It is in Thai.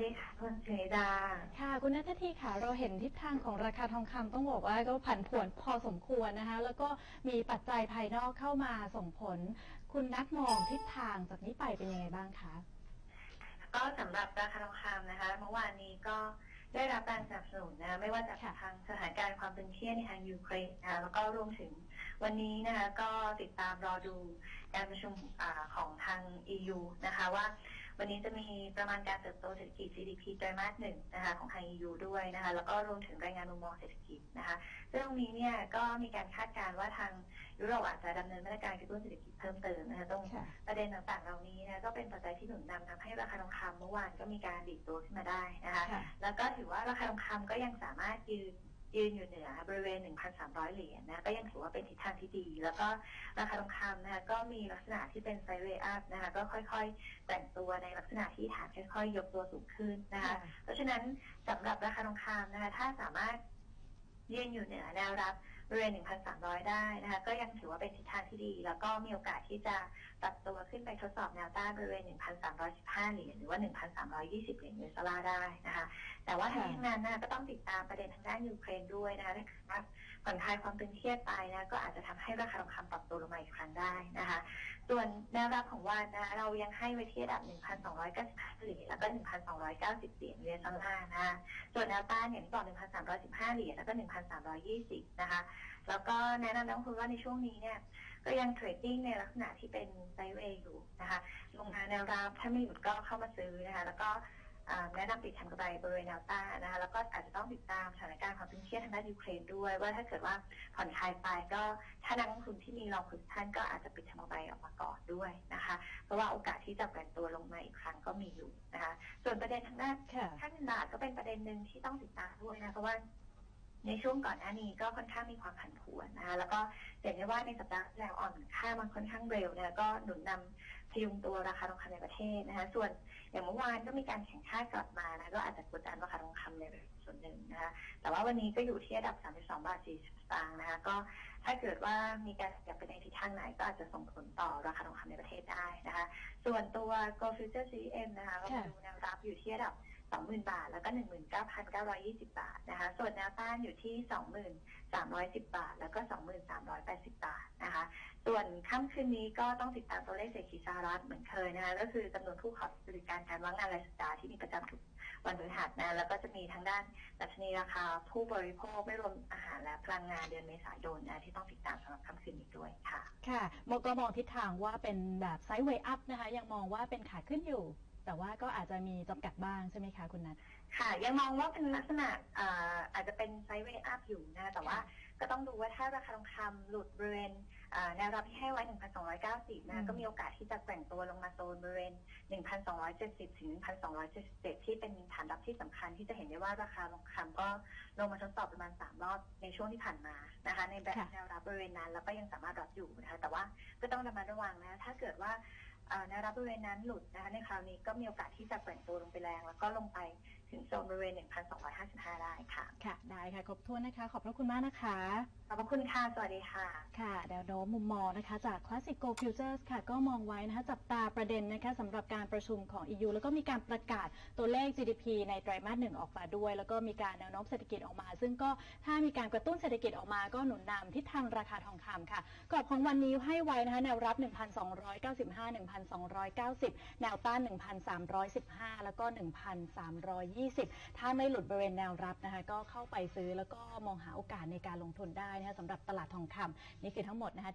ดีค่ะคุณเจดา ค่ะ คุณนัทธีค่ะเราเห็นทิศทางของราคาทองคำต้องบอกว่าก็ผันผวนพอสมควรนะคะ แล้วก็มีปัจจัยภายนอกเข้ามาส่งผล คุณนัทมองทิศทางจากนี้ไปเป็นยังไงบ้างคะ ก็สำหรับราคาทองคำนะคะ เมื่อวานนี้ก็ได้รับการสนับสนุนนะไม่ว่าจากค่ะ ทางสถานการณ์ความตึงเครียดในทางยูเครนนะคะแล้วก็รวมถึงวันนี้นะคะก็ติดตามรอดูการประชุมอาของทาง EU นะคะว่า วันนี้จะมีประมาณการเติบโตเศรษฐกิจ GDP ไตรมาสหนึ่งนะคะของทาง EU ด้วยนะคะแล้วก็รวมถึงรายงานมุมมองเศรษฐกิจนะคะซึ่งตรงนี้เนี่ยก็มีการคาดการณ์ว่าทางยุโรปอาจจะดำเนินมาตรการกระตุ้นเศรษฐกิจเพิ่มเติมนะคะตรงค่ะประเด็นต่างๆเหล่านี้นะก็เป็นปัจจัยที่หนุนนำทำให้ราคาทองคำเมื่อวานก็มีการดีดตัวขึ้นมาได้นะคะค่ะแล้วก็ถือว่าราคาทองคำก็ยังสามารถยืน ยืนอยู่เหนือบริเวณ 1,300 เหรียญนะก็ยังถือว่าเป็นทิศทางที่ดี แล้วก็ราคาทองคำนะคะก็มีลักษณะที่เป็นไซด์เวย์อัพนะคะก็ค่อยๆ แต่งตัวในลักษณะที่ฐานค่อยๆ ยกตัวสูงขึ้นนะคะเพราะฉะนั้นสำหรับราคาทองคำนะคะถ้าสามารถยืนอยู่เหนือแนวรับ บริเวณ 1,300 ได้นะคะ ก็ยังถือว่าเป็นทิศทางที่ดี แล้วก็มีโอกาสที่จะตัดตัวขึ้นไปทดสอบแนวต้านบริเวณ 1,315 เหรียญหรือว่า 1,320 เหรียญเยสลาได้นะคะ แต่ว่าทั้งนี้ทั้งนั้นนะก็ต้องติดตามประเด็นทางด้านยูเครนด้วยนะคะถ้าเกิดว่าผ่อนคลายความตึงเครียดไปนะก็อาจจะทำให้ราคาทองคำปรับตัวลงมาอีกครั้งได้นะคะ วนแนวรับของวันนะเรายังให้ไว้ที่ระดับ 1,295 เหรียญแล้วก็ 1,290 เหรียญยูเอสดอลลาร์นะส่วนแนวต้านอย่างที่บอก 1,315 เหรียญแล้วก็ 1,320 นะคะ แล้วก็แนะนำนักลงทุนว่าในช่วงนี้เนี่ยก็ยังเทรดดิ้งในลักษณะที่เป็นไซด์เวย์อยู่นะคะลงมาแนวรับถ้าไม่หยุดก็เข้ามาซื้อนะคะ แล้วก็ แนะนำปิดทำกำไรบริเวณแนวต้านนะคะแล้วก็อาจจะต้องติดตามสถานการณ์ความตึงเครียดทางด้านยูเครนด้วย ว่าถ้าเกิดว่าผ่อนคลายไปก็ถ้านักลงทุนที่มีลองคุชชั่นก็อาจจะปิดทำกำไรออกมาก่อนด้วยนะคะ เพราะว่าโอกาสที่จะแกว่งตัวลงมาอีกครั้งก็มีอยู่นะคะ ส่วนประเด็นทางด้านค่ะค่าเงินบาทก็เป็นประเด็นหนึ่งที่ต้องติดตามด้วยนะเพราะว่า ในช่วงก่อนหน้านี้ก็ค่อนข้างมีความผันผวนนะคะแล้วก็เห็นได้ว่าในสัปดาห์ที่แล้วอ่อนค่ามันค่อนข้างเร็วนะคะก็หนุนนำพยุงตัวราคาทองคำในประเทศนะคะส่วนอย่างเมื่อวานก็มีการแข่งค่ากลับมานะก็อาจจะกดดันราคาทองคำในส่วนหนึ่งนะคะแต่ว่าวันนี้ก็อยู่ที่ระดับ 32 บาท 40 สตางค์นะคะก็ถ้าเกิดว่ามีการขยับไปในทิศทางไหนก็อาจจะส่งผลต่อราคาทองคำในประเทศได้นะคะส่วนตัว Gold Future CM นะคะก็ค่ะดูแนวรับอยู่ที่ระดับ 20,000 บาท แล้วก็ 19,920 บาทนะคะ ส่วนแนวต้านอยู่ที่ 20,310 บาท แล้วก็ 2380 บาทนะคะ ส่วนค่ำคืนนี้ก็ต้องติดตามตัวเลขเศรษฐกิจสหรัฐเหมือนเคยนะคะ ก็คือจำนวนผู้ขอบริการการว่างงานรายสัปดาห์ที่มีประจำทุกวันพฤหัสนะ แล้วก็จะมีทางด้านดัชนีราคาผู้บริโภคไม่รวมอาหารและพลังงานเดือนเมษายนนะที่ต้องติดตามสำหรับค่ำคืนนี้ด้วยค่ะ ค่ะมองก็มองทิศทางว่าเป็นแบบไซด์เวย์อัพนะคะ ยังมองว่าเป็นขาขึ้นอยู่ แต่ว่าก็อาจจะมีจำกัดบ้างใช่ไหมคะคุณนัท ค่ะ ยังมองว่าเป็นลักษณะอ่าอาจจะเป็นไซด์เวย์อัพอยู่นะแต่ว่าก็ต้องดูว่าถ้าราคาทองคำหลุดบริเวณอ่าแนวรับที่ให้ไว้ 1,290อืนะมก็มีโอกาสที่จะแกว่งตัวลงมาโซนบริเวณ 1,270 ถึง 1,277 ที่เป็นฐานรับที่สำคัญที่จะเห็นได้ว่าราคาทองคำก็ลงมาทดสอบประมาณ 3 รอบในช่วงที่ผ่านมานะคะในแบบค่ะแนวรับบริเวณนั้นแล้วก็ยังสามารถรับอยู่นะคะแต่ว่าก็ต้องระมัดระวังนะถ้าเกิดว่าอ่า แนวรับบริเวณนั้นหลุดนะคะในคราวนี้ก็มีโอกาสที่จะแกว่งตัวลงไปแรง แล้วก็ลงไป ถึงโซนบริเวณ 1,255 ได้ค่ะ ค่ะ ได้ค่ะครบถ้วนนะคะ ขอบพระคุณมากนะคะ ขอบพระคุณค่ะ สวัสดีค่ะ ค่ะแนวโน้มมุมมองนะคะ จาก Classic Gold Futures ค่ะ ก็มองไว้นะคะ จับตาประเด็นนะคะสำหรับการประชุมของ EU แล้วก็มีการประกาศตัวเลข GDP ในไตรมาสหนึ่งออกมาด้วย แล้วก็มีการแนวโน้มเศรษฐกิจออกมา ซึ่งก็ถ้ามีการกระตุ้นเศรษฐกิจออกมาก็หนุนนำทิศทางราคาทองคำค่ะกรอบของวันนี้ให้ไว้นะคะแนวรับ 1,295 1,290 แนวต้าน 1,315 แล้วก็ 1,320ถ้าไม่หลุดบริเวณแนวรับนะคะก็เข้าไปซื้อแล้วก็มองหาโอกาสในการลงทุนได้นะคะสำหรับตลาดทองคำนี่คือทั้งหมดนะคะ